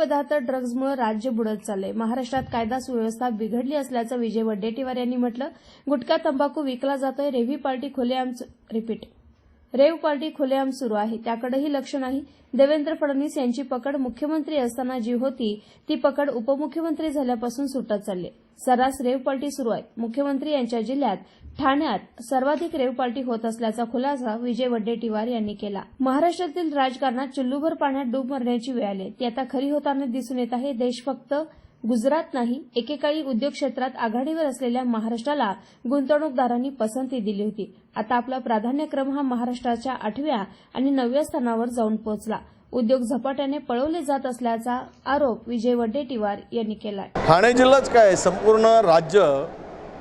पदार्थ ड्रग्जमुळे राज्य बुडत चाललंय. महाराष्ट्रात कायदा सुव्यवस्था बिघडली असल्याचं विजय वडेट्टीवार यांनी म्हटलं. गुटखा तंबाखू विकला जातोय. रेव्ही पार्टी खुलेआम रिपीट रेव पार्टी खुलेआम सुरू आहे. त्याकडेही लक्ष नाही. देवेंद्र फडणवीस यांची पकड मुख्यमंत्री असताना जी होती ती पकड उपमुख्यमंत्री झाल्यापासून सुटत चालली सर्रास रेव पार्टी सुरू आहे. मुख्यमंत्री यांच्या जिल्ह्यात ठाण्यात सर्वाधिक रेव पार्टी होत असल्याचा खुलासा विजय वड्डेटीवार यांनी केला. महाराष्ट्रातील राजकारणात चुल्लूभर पाण्यात डूब मरण्याची वेळ आली ती आता खरी होताना दिसून येत आहे. देश फक्त गुजरात नाही एकेकाळी उद्योग क्षेत्रात आघाडीवर असलेल्या महाराष्ट्राला गुंतवणूकदारांनी पसंती दिली होती. आता आपला प्राधान्यक्रम हा महाराष्ट्राच्या आठव्या आणि नवव्या स्थानावर जाऊन पोहोचला. उद्योग झपाट्याने पळवले जात असल्याचा आरोप विजय वड्डेटीवार यांनी केला ठाणे जिल्हाच काय संपूर्ण राज्य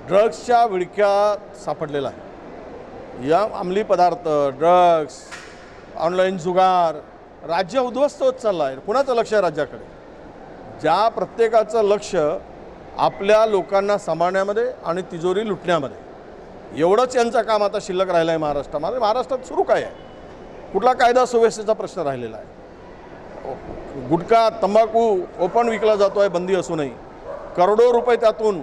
ड्रग्सच्या विळख्यात सापडलेलं आहे. या अंमली पदार्थ ड्रग्स ऑनलाईन जुगार राज्य उद्ध्वस्त होत चाललं आहे कुणाचं लक्ष आहे राज्याकडे? ज्या प्रत्येकाचं लक्ष आपल्या लोकांना सांभाळण्यामध्ये आणि तिजोरी लुटण्यामध्ये. एवढंच यांचं काम आता शिल्लक राहिलं आहे महाराष्ट्रामध्ये. महाराष्ट्रात सुरू काय आहे? कुठला कायदा सुव्यवस्थेचा प्रश्न राहिलेला आहे? गुटखा तंबाखू ओपन विकला जातो आहे बंदी असूनही करोडो रुपये त्यातून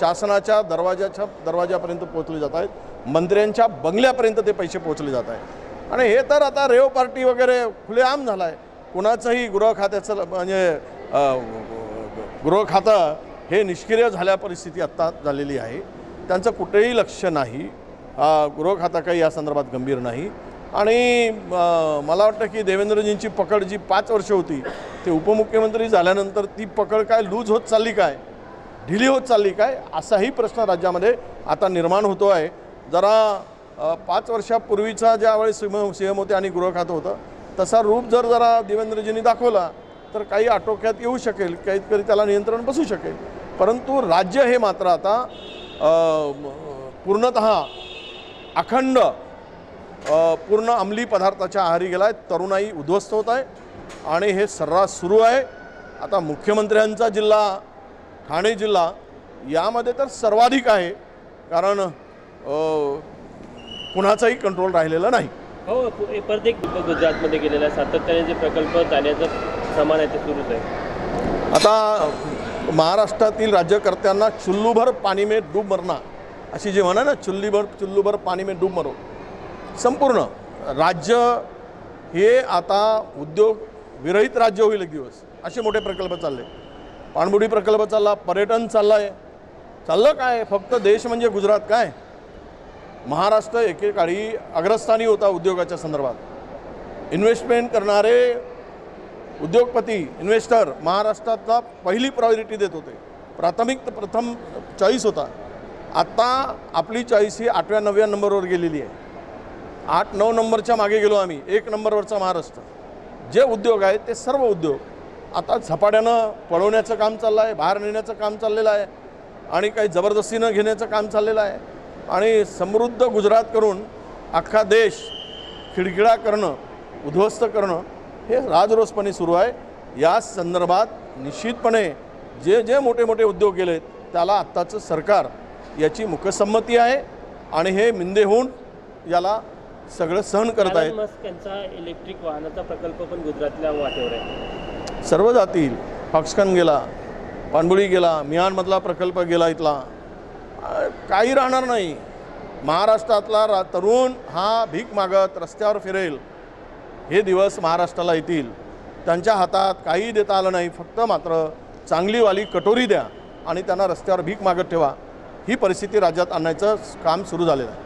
शासनाच्या दरवाजाच्या दरवाजापर्यंत पोहोचले जात आहेत. मंत्र्यांच्या बंगल्यापर्यंत ते पैसे पोहोचले जात आहेत. आणि हे तर आता रेव पार्टी वगैरे खुलेआम झाला आहे कुणाचंही गृह खात्याचं म्हणजे गृहखातं गृह खातं हे निष्क्रिय झाल्या परिस्थिती आत्ता झालेली आहे. त्यांचं कुठेही लक्ष नाही. गृहखातं गृह काही या संदर्भात गंभीर नाही. आणि मला वाटतं की देवेंद्रजींची पकड जी पाच वर्ष होती ते उपमुख्यमंत्री झाल्यानंतर ती पकड काय लूज होत चालली काय? ढिली होत चालली काय? असाही प्रश्न राज्यामध्ये आता निर्माण होतो आहे. जरा पाच वर्षापूर्वीचा ज्यावेळी सीएम सी एम होते आणि गृह खातं होतं तसा रूप जर जरा देवेंद्रजींनी दाखवला तर काही आटोक्यात येऊ शकेल काहीतरी त्याला नियंत्रण बसू शकेल. परंतु राज्य हे मात्र आता पूर्णत अखंड पूर्ण अंमली पदार्थाच्या आहारी गेला आहे तरुणाई उद्ध्वस्त होत आहे आणि हे सर्रास सुरू आहे. आता मुख्यमंत्र्यांचा जिल्हा ठाणे जिल्हा यामध्ये तर सर्वाधिक आहे. कारण कुणाचाही कंट्रोल राहिलेला नाही. हो पु- परत एक गुजरातमध्ये गेलेला आहे सातत्याने जे प्रकल्प जाण्याचं प्रमाण आहे ते सुरूच आहे. आता महाराष्ट्रातील राज्यकर्त्यांना चुल्लूभर पाणी में डूब मरना अशी जी म्हणा ना चुल्लीभर चुल्लूभर पाणी में डूब मरो. संपूर्ण राज्य हे आता उद्योग विरहित राज्य होईल एक दिवस. असे मोठे प्रकल्प चालले. पाणबुडी प्रकल्प चालला पर्यटन चाललं आहे चाललं काय? फक्त देश म्हणजे गुजरात काय? महाराष्ट्र एकेकाळी अग्रस्थानी होता उद्योगाच्या संदर्भात. इन्व्हेस्टमेंट करणारे उद्योगपती इन्व्हेस्टर महाराष्ट्रातला पहिली प्रायोरिटी देत होते. प्राथमिक प्रथम चॉईस होता. आत्ता आपली चॉईस ही आठव्या नवव्या नंबरवर गेलेली आहे. आठ नऊ नंबरच्या मागे गेलो आम्ही. एक नंबरवरचा महाराष्ट्र. जे उद्योग आहेत ते सर्व उद्योग. आता झपाट्यानं पळवण्याचं काम चाललं आहे बाहेर नेण्याचं काम चाललेलं आहे. आणि काही जबरदस्तीनं घेण्याचं काम चाललेलं आहे. आणि समृद्ध गुजरात करून अख्खा देश खिडखिडा करणं उद्ध्वस्त करणं हे राजरोसपणे सुरू आहे. या संदर्भात निश्चितपणे जे जे मोठे मोठे उद्योग गेलेत त्याला आत्ताचं सरकार याची मुखसंमती आहे. आणि हे मिंदे होऊन याला सगळं सहन करत आहेत. एलन मस्क यांचा इलेक्ट्रिक वाहनाचा प्रकल्प पण गुजरातल्या वाटेवर आहे. सर्व जातील. फॉक्सकन गेला पाणबुडी गेला मियानमधला प्रकल्प गेला इथला. काही राहणार नाही. महाराष्ट्रातला रा तरुण हा भीक मागत रस्त्यावर फिरेल. हे दिवस महाराष्ट्राला येतील. त्यांच्या हातात काही देता आलं नाही. फक्त मात्र चांगलीवाली कटोरी द्या आणि त्यांना रस्त्यावर भीक मागत ठेवा. ही परिस्थिती राज्यात आणण्याचं काम सुरू झालेलं आहे.